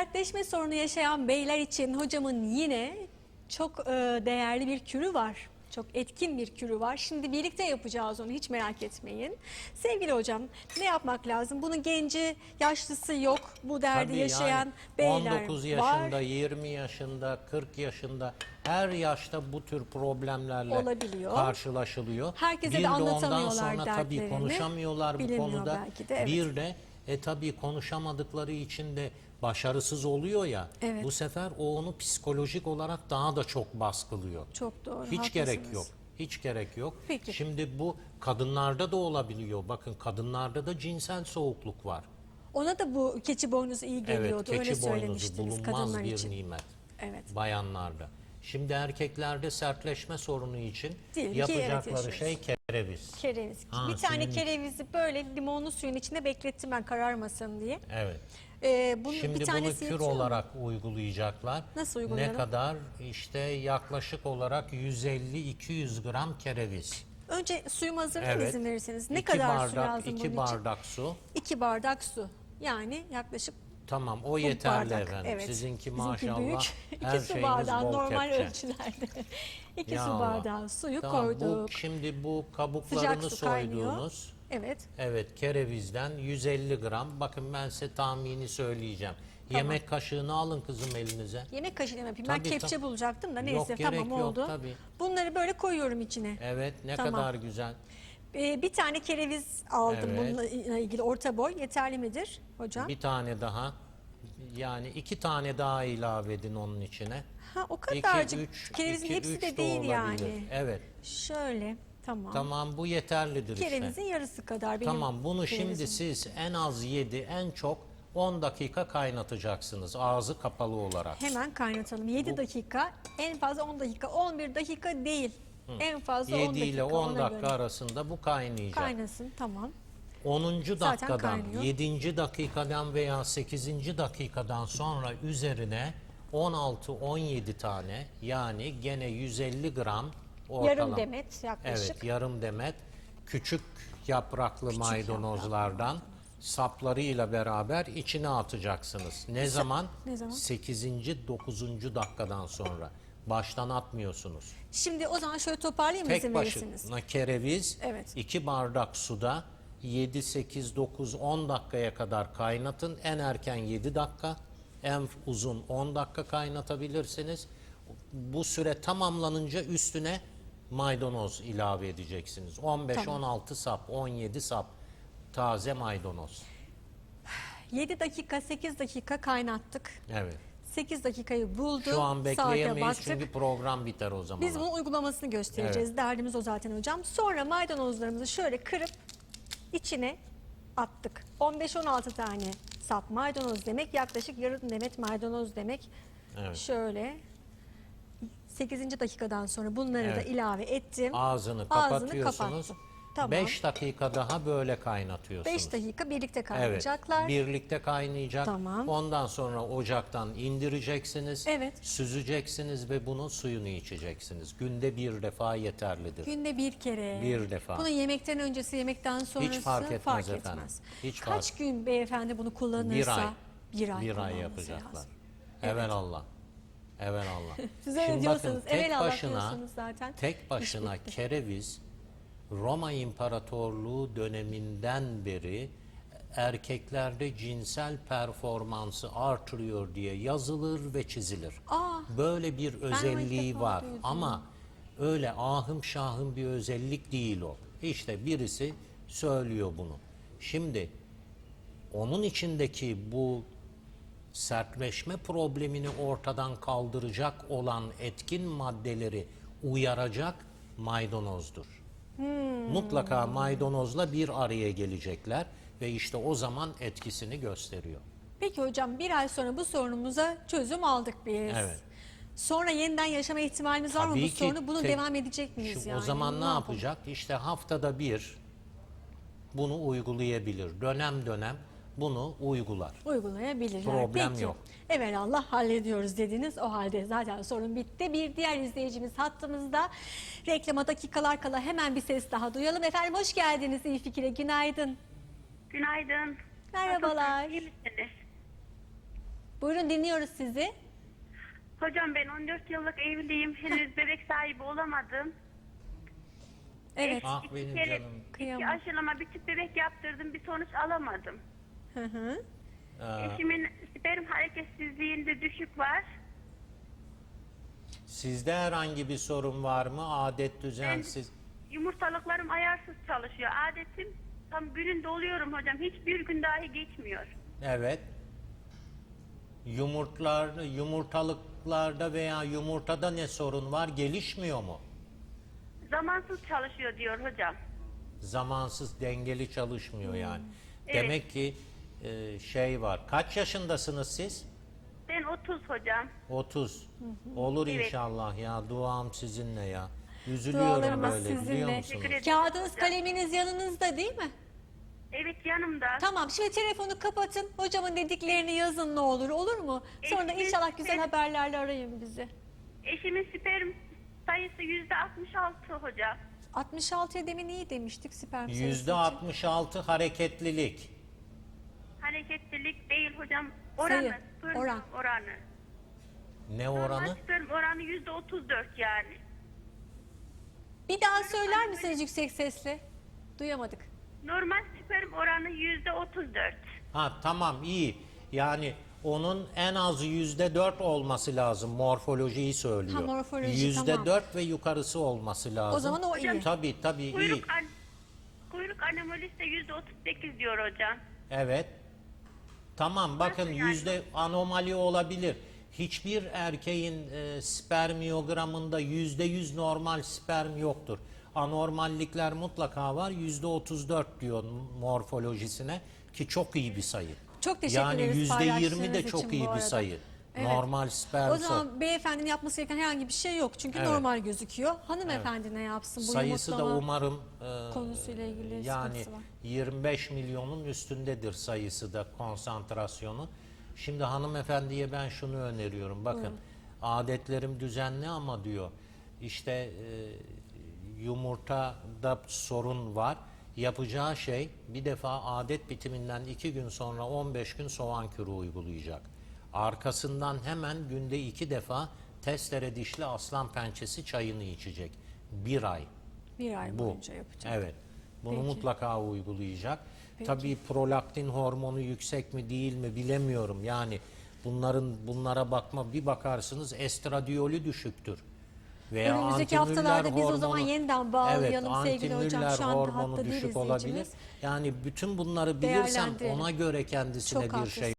Sertleşme sorunu yaşayan beyler için hocamın yine çok e, değerli bir kürü var. Çok etkin bir kürü var. Şimdi birlikte yapacağız onu hiç merak etmeyin. Sevgili hocam ne yapmak lazım? Bunun genci, yaşlısı yok. Bu derdi Tabii yaşayan yani beyler 19 var. yaşında, 20 yaşında, 40 yaşında her yaşta bu tür problemlerle Olabiliyor. karşılaşılıyor. Herkese de bir de ondan anlatamıyorlar sonra tabii konuşamıyorlar bu konuda. belki de, evet. Bir de e tabii konuşamadıkları için de başarısız oluyor ya. Evet. Bu sefer o onu psikolojik olarak daha da çok baskılıyor. Çok doğru. Hiç gerek haklısınız. yok. Hiç gerek yok. Peki. Şimdi bu kadınlarda da olabiliyor. Bakın kadınlarda da cinsel soğukluk var. Ona da bu keçi boynuzu iyi geliyordu. Evet, Öyle keçi boynuzu söylemiştiniz bulunmaz kadınlar bir için. nimet Evet. bayanlarda. Şimdi erkeklerde sertleşme sorunu için Diyelim ki yapacakları şey kereviz. Kereviz. Ha, bir tane suyun- kerevizi böyle limonlu suyun içinde beklettim ben kararmasın diye. Evet. Ee, bunu Şimdi bir bunu tanesi kür yetiyor mu? olarak uygulayacaklar. Nasıl uygulayalım? Ne kadar? İşte yaklaşık olarak 150-200 gram kereviz. Önce suyumu hazırlayın Evet. izin verirseniz. Ne İki kadar bardak, su lazım iki bunun için? bardak su. İki bardak su. Yani yaklaşık Tamam o yeterli bardak. efendim. Evet. Sizinki maşallah büyük. her İki su şeyiniz bardağı bol normal kepçe. ölçülerde. İki Ya su Allah. bardağı suyu Tamam, koyduk. Bu, şimdi bu Sıcak kabuklarını su kaynıyor. soyduğunuz Evet. Evet kerevizden 150 gram. Bakın ben size tahmini söyleyeceğim. Yemek kaşığını alın kızım elinize. Yemek kaşığıyla yapayım. ben Tabii, kepçe tabii. bulacaktım da Yok, neyse gerek tamam yok, oldu. tabii. Bunları böyle koyuyorum içine. Evet ne Tamam. kadar güzel. Ee, bir tane kereviz aldım Evet. bununla ilgili orta boy. Yeterli midir hocam? Bir tane daha. Yani iki tane daha ilave edin onun içine. Ha o kadarcık. Kerevizin iki, hepsi üç de de değil olabilir. yani. Evet. Şöyle tamam. Tamam bu yeterlidir Kerevizin işte. yarısı kadar benim Tamam bunu şimdi kerevizim. siz en az 7 en çok 10 dakika kaynatacaksınız ağzı kapalı olarak. Hemen kaynatalım. 7 dakika, en fazla 10 dakika, 11 dakika değil. En fazla 10 7 dakika. ile 10 ona dakika göre. arasında bu kaynayacak. Kaynasın tamam. 10. Zaten dakikadan, kaynıyor. 7. dakikadan veya 8. dakikadan sonra üzerine 16-17 tane yani gene 150 gram ortalama. Yarım demet yaklaşık. Evet yarım demet küçük yapraklı maydanozlardan saplarıyla beraber içine atacaksınız. Ne zaman? ne zaman? 8. 9. dakikadan sonra. Baştan atmıyorsunuz. Şimdi o zaman şöyle toparlayayım mı izin Tek verirsiniz? başına kereviz Evet. 2 bardak suda 7, 8, 9, 10 dakikaya kadar kaynatın. En erken 7 dakika, en uzun 10 dakika kaynatabilirsiniz. Bu süre tamamlanınca üstüne maydanoz ilave edeceksiniz. 15-16 sap, 17 sap taze maydanoz. 7 dakika, 8 dakika kaynattık. Evet. 8 dakikayı buldu. Şu an bekleyemeyiz baktık. çünkü program biter o zaman. Biz bunun uygulamasını göstereceğiz. Derdimiz o zaten hocam. Sonra maydanozlarımızı şöyle kırıp içine attık. 15-16 tane sap maydanoz demek yaklaşık yarım demet maydanoz demek. Evet. Şöyle 8. dakikadan sonra bunları da Evet. ilave ettim. Ağzını Ağzını kapatıyorsunuz. kapattım. Tamam. 5 dakika daha böyle kaynatıyorsunuz. 5 dakika birlikte Evet, kaynayacaklar. birlikte kaynayacak. Tamam. Ondan sonra ocaktan indireceksiniz. Evet. Süzeceksiniz ve bunun suyunu içeceksiniz. Günde bir defa yeterlidir. Günde bir kere. Bir defa. Bunu yemekten öncesi, yemekten sonrası fark etmez fark efendim. etmez. Hiç Kaç fark- gün beyefendi bunu kullanırsa? Bir ay. Bir ay, Bir ay yapacaklar. lazım. Evet Allah. Evet Allah. Siz öyle diyorsanız, tek evelallah başına, diyorsunuz zaten. tek başına kereviz Roma İmparatorluğu döneminden beri erkeklerde cinsel performansı artırıyor diye yazılır ve çizilir. Aa, Böyle bir özelliği var duydum. ama öyle ahım şahım bir özellik değil o. İşte birisi söylüyor bunu. Şimdi onun içindeki bu sertleşme problemini ortadan kaldıracak olan etkin maddeleri uyaracak maydanozdur. Mutlaka maydanozla bir araya gelecekler ve işte o zaman etkisini gösteriyor. Peki hocam bir ay sonra bu sorunumuza çözüm aldık biz. Evet. Sonra yeniden yaşama ihtimalimiz var mı bu sorunu? Bunu tek- devam edecek miyiz Şimdi yani? O zaman ne, yapalım? yapacak? İşte haftada bir bunu uygulayabilir. Dönem dönem bunu uygular. Uygulayabilirler. Problem Peki. yok. Evet Allah hallediyoruz dediniz. O halde zaten sorun bitti. Bir diğer izleyicimiz hattımızda. Reklama dakikalar kala hemen bir ses daha duyalım. Efendim hoş geldiniz İyi Fikir'e. Günaydın. Günaydın. Merhabalar. Nasılsınız, iyi misiniz? Buyurun dinliyoruz sizi. Hocam ben 14 yıllık evliyim. Henüz bebek sahibi olamadım. Evet. Ah İki benim kere canım. iki Kıyamam. aşılama bir tüp bebek yaptırdım. Bir sonuç alamadım. Hı hı. Ee, Eşimin sperm hareketsizliğinde düşük var. sizde herhangi bir sorun var mı? Adet düzensiz. Yumurtalıklarım ayarsız çalışıyor. Adetim tam gününde oluyorum hocam. Hiçbir gün dahi geçmiyor. Evet. Yumurtlar, yumurtalıklarda veya yumurtada ne sorun var? Gelişmiyor mu? Zamansız çalışıyor diyor hocam. Zamansız dengeli çalışmıyor yani. Evet. Demek ki e, şey var. Kaç yaşındasınız siz? Ben 30 hocam. 30. Olur Evet. inşallah ya. Duam sizinle ya. Üzülüyorum Dualarımız böyle biliyor sizinle. musunuz? Teşekkür ederim. Kağıdınız kaleminiz yanınızda değil mi? Evet yanımda. Tamam şimdi telefonu kapatın. Hocamın dediklerini yazın ne olur olur mu? Sonra da inşallah güzel sperm- haberlerle arayın bizi. Eşimin sperm sayısı yüzde 66 hocam. 66'ya demin iyi demiştik sperm sayısı Yüzde için. 66 hareketlilik. Hareketlilik değil hocam. Oranı. Sayı, sperm oran. Oranı. Ne Normal oranı? sperm oranı yüzde 34 yani. Bir daha söyler misiniz yüksek sesle? Duyamadık. Normal sperm oranı yüzde 34. Ha tamam iyi. Yani onun en az yüzde dört olması lazım. Morfolojiyi söylüyor. Ha, morfoloji, Yüzde tamam. dört ve yukarısı olması lazım. O zaman o iyi. Tabii tabii iyi. Kuyruk, an kuyruk anomali ise yüzde 38 diyor hocam. Evet. Tamam bakın yani? yüzde anomali olabilir. Hiçbir erkeğin e, spermiyogramında yüzde yüz normal sperm yoktur. Anormallikler mutlaka var. Yüzde otuz dört diyor morfolojisine ki çok iyi bir sayı. Çok teşekkür yani ederiz yüzde yirmi de çok iyi bir sayı. Evet. Normal sperm O zaman beyefendinin yapması gereken herhangi bir şey yok. Çünkü Evet. normal gözüküyor. Hanımefendi ne yapsın? Bu sayısı da yumurtlama umarım e, konusuyla ilgili yani sıkıntısı var. 25 milyonun üstündedir sayısı da konsantrasyonu. Şimdi hanımefendiye ben şunu öneriyorum. Bakın adetlerim düzenli ama diyor işte e, yumurtada sorun var. Yapacağı şey bir defa adet bitiminden iki gün sonra 15 gün soğan kürü uygulayacak. Arkasından hemen günde iki defa testere dişli aslan pençesi çayını içecek. Bir ay. Bir ay Bu. boyunca yapacak. Evet. Bunu Peki. mutlaka uygulayacak. Tabii prolaktin hormonu yüksek mi değil mi bilemiyorum. Yani bunların bunlara bakma bir bakarsınız estradiyolü düşüktür. Veya Önümüzdeki haftalarda biz o hormonu- zaman yeniden bağlayalım evet, sevgili hocam. Şu anda hormonu düşük olabilir. Yani bütün bunları bilirsem Değerlendirelim. ona göre kendisine Çok bir haklısın. şey